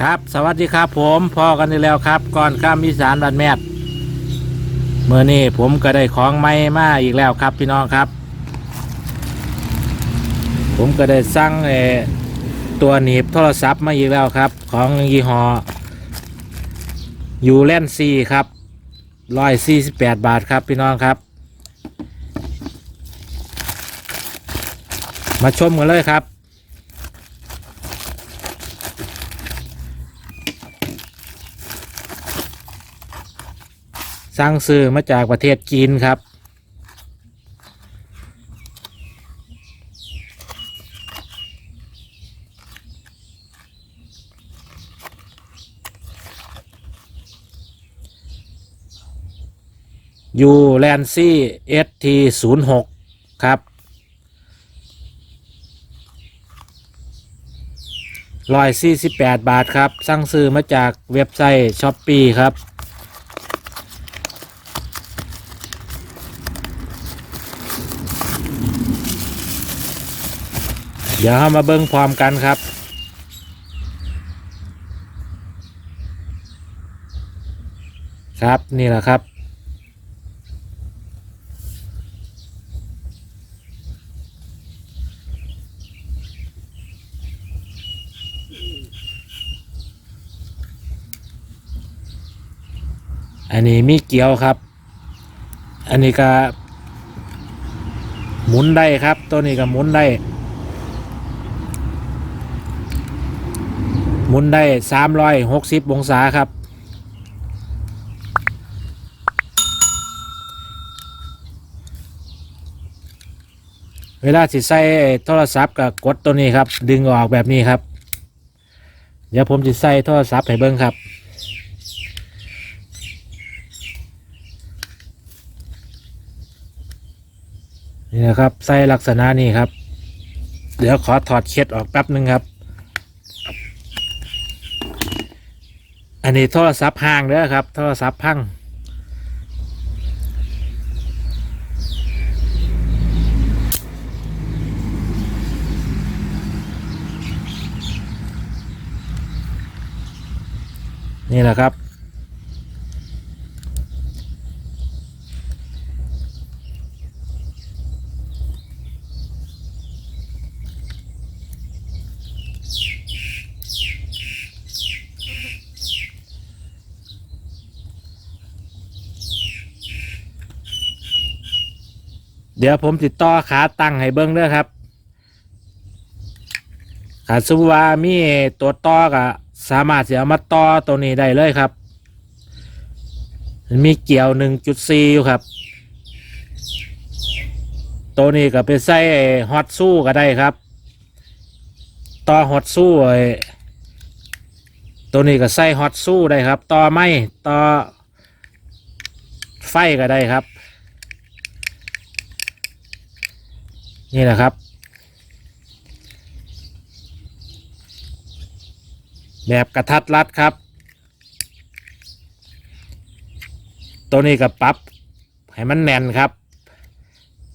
ครับสวัสดีครับผมพอกันได้แล้วครับก่อนข้ามอีสานบันแมดเมื่อนี้ผมก็ได้ของใหม่มาอีกแล้วครับพี่น้องครับ ผมก็ได้สั่งเอตัวหนีบโทรศัพท์มาอีกแล้วครับ ของยี่ห้อยูเลนซีครับร้อยสี่สิบแปดบาทครับพี่น้องครับ มาชมกันเลยครับ สั่งซื้อมาจากประเทศจีนครับ ยูแลนซี่เอสทีศูนย์หกครับร้อยสี่สิบแปดบาทครับ สั่งซื้อมาจากเว็บไซต์ช้อปปีครับ เดี๋ยวเรามาเบิ้งพร้อมกันครับ ครับนี่แหละครับอันนี้มีเกี๊ยวครับ อันนี้ก็หมุนได้ครับ ตัวนี้ก็หมุนได้ หมุนได้สามร้อยหกสิบองศาครับ เวลาสิใส่โทรศัพท์กับกดตัวนี้ครับ ดึงออกแบบนี้ครับ เดี๋ยวผมจะใส่โทรศัพท์ให้เบิ้งครับนี่นะครับใส่ลักษณะนี้ครับ เดี๋ยวขอถอดเคล็ดออกแป๊บนึงครับ อันนี้โทรศัพท์ห่างเด้อครับ โทรศัพท์พังนี่แหละครับ เดี๋ยวผมติดต่อขาตั้งให้เบิ้งเด้อครับขาสมมุติว่ามีตัวต่อก็สามารถเสียมาต่อตัวนี้ได้เลยครับ มีเกี่ยวหนึ่งจุดสี่อยู่ครับ ตัวนี้ก็ไปใส่ฮอตสู้ก็ได้ครับ ต่อฮอตสู้ไอ้ตัวนี้ก็ใส่ฮอตสู้ได้ครับ ต่อไม้ต่อไฟก็ได้ครับ นี่แหละครับ แบบกระทัดรัดครับ ตัวนี้กับปับให้มันแน่นครับ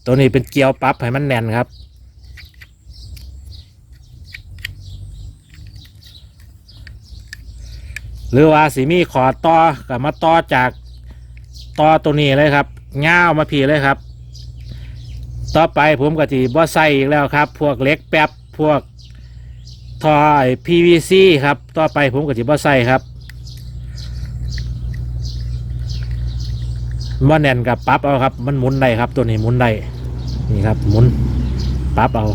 ตัวนี้เป็นเกลียวปรับให้มันแน่นครับหรือว่าสีมีขอต่อกับมาต่อจากต่อตัวนี้เลยครับง้าวมาพีเลยครับ ต่อไปผมก็จีบ่ใส่อีกแล้วครับ พวกเล็กแป๊บพวกท่อไอ้ PVC ครับ ต่อไปผมก็จีบ่ใส่ครับมันแน่นกับปั๊บเอาครับ มันหมุนได้ครับ ตัวนี้หมุนได้นี่ครับหมุนปั๊บเอา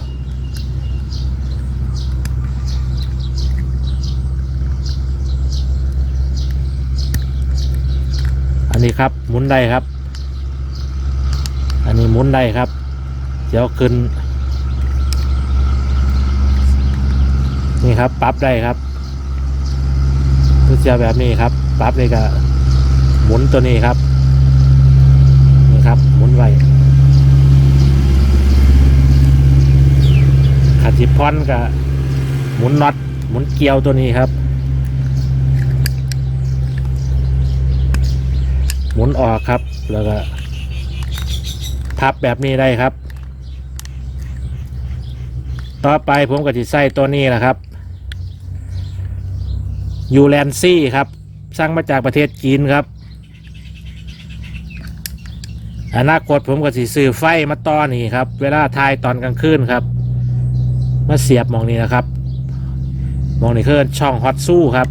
อันนี้ครับหมุนได้ครับ อันนี้หมุนได้ครับ เดี๋ยวขึ้น นี่ครับปรับได้ครับตัวเจียแบบนี้ครับปรับเลยก็หมุนตัวนี้ครับนี่ครับหมุนไว้ขัดจิพอนกับหมุนน็อตหมุนเกลียวตัวนี้ครับ หมุนออกครับแล้วก็พับแบบนี้ได้ครับ ต่อไปผมก็จะใส่ตัวนี้แหละครับยูแลนซี่ครับสร้างมาจากประเทศจีนครับ อนาคตผมก็สิซื้อไฟมาต่อนี่ครับ เวลาทายตอนกลางคืนครับ มาเสียบมองนี้นะครับ มองนี้คือช่องฮอตสู้ครับ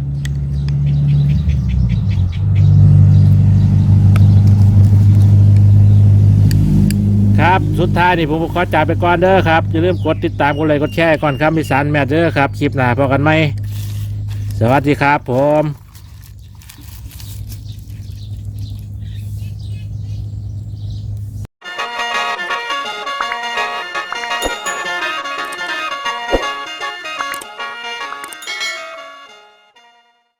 ครับ สุดท้ายนี่ผมขอจ่ายไปก่อนเด้อครับ อย่าลืมกดติดตามกดไลค์กดแชร์ก่อนครับ มีสานแมทเด้อครับ คลิปหน้าพอกันไหม สวัสดีครับผม